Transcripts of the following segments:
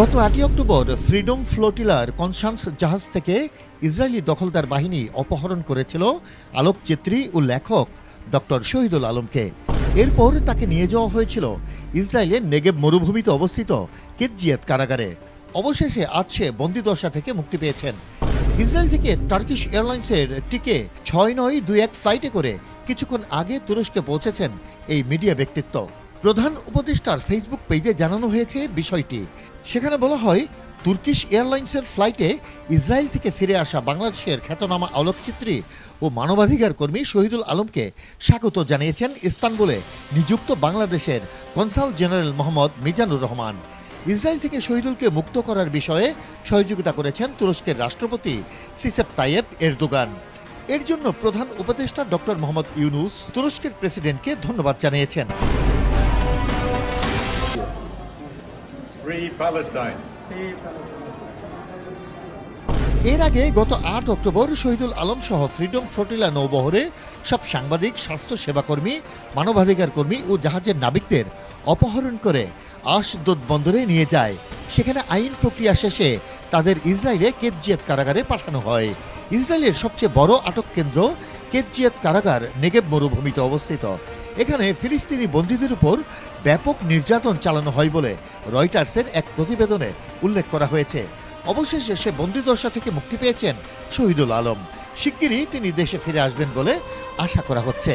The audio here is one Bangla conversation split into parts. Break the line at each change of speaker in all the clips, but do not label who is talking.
গত আটই অক্টোবর ফ্রিডম ফ্লোটিলার কনসান্স জাহাজ থেকে ইসরায়েলি দখলদার বাহিনী অপহরণ করেছিল আলোকচিত্রী ও লেখক ডক্টর শহীদুল আলমকে। এরপর তাকে নিয়ে যাওয়া হয়েছিল ইসরায়েলের নেগেব মরুভূমিতে অবস্থিত কিতজিয়াত কারাগারে। অবশেষে আজ সে বন্দিদশা থেকে মুক্তি পেয়েছেন। ইসরায়েল থেকে টার্কিশ এয়ারলাইন্সের টিকে ছয় নয় দুই এক ফ্লাইটে করে কিছুক্ষণ আগে তুরস্কে পৌঁছেছেন এই মিডিয়া ব্যক্তিত্ব। প্রধান উপদেষ্টার ফেসবুক পেজে জানানো হয়েছে বিষয়টি। সেখানে বলা হয়, তুর্কিশ এয়ারলাইন্সের ফ্লাইটে ইসরায়েল থেকে ফিরে আসা বাংলাদেশের খ্যাতনামা আলোকচিত্রী ও মানবাধিকার কর্মী শহীদুল আলমকে স্বাগত জানিয়েছেন ইস্তানবুলে নিযুক্ত বাংলাদেশের consul general Mohammad Mizanur Rahman. Israel থেকে শহীদুলকে মুক্ত করার বিষয়ে সহযোগিতা করেছেন তুরস্কের রাষ্ট্রপতি সিসেপ তাইয়েব এরদোগান। এর জন্য প্রধান উপদেষ্টা ডক্টর মোহাম্মদ ইউনুস তুরস্কের প্রেসিডেন্টকে ধন্যবাদ জানিয়েছেন।
Free Palestine.
এর আগে গত আট অক্টোবর শহীদুল আলম সহ ফ্রিডম ফ্লোটিলা নৌবহরে সব সাংবাদিক স্বাস্থ্য সেবাকর্মী মানবাধিকার কর্মী ও জাহাজের নাবিকদের অপহরণ করে আশদোদ বন্দরে নিয়ে যায়। সেখানে আইন প্রক্রিয়া শেষে তাদের ইসরায়েলে কেতজিয়াত কারাগারে পাঠানো হয়। ইসরায়েলের সবচেয়ে বড় আটক কেন্দ্র কেতজিয়াত কারাগার নেগেব মরুভূমিতে অবস্থিত। এখানে ফিলিস্তিনি বন্দীদের উপর ব্যাপক নির্যাতন চালানো হয় বলে রয়টার্সের এক প্রতিবেদনে উল্লেখ করা হয়েছে। অবশেষে সে বন্দিদশা থেকে মুক্তি পেয়েছেন শহীদুল আলম। শিগগিরই তিনি দেশে ফিরে আসবেন বলে আশা করা হচ্ছে।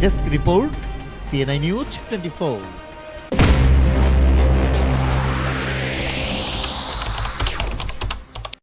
Desk report CNI news twenty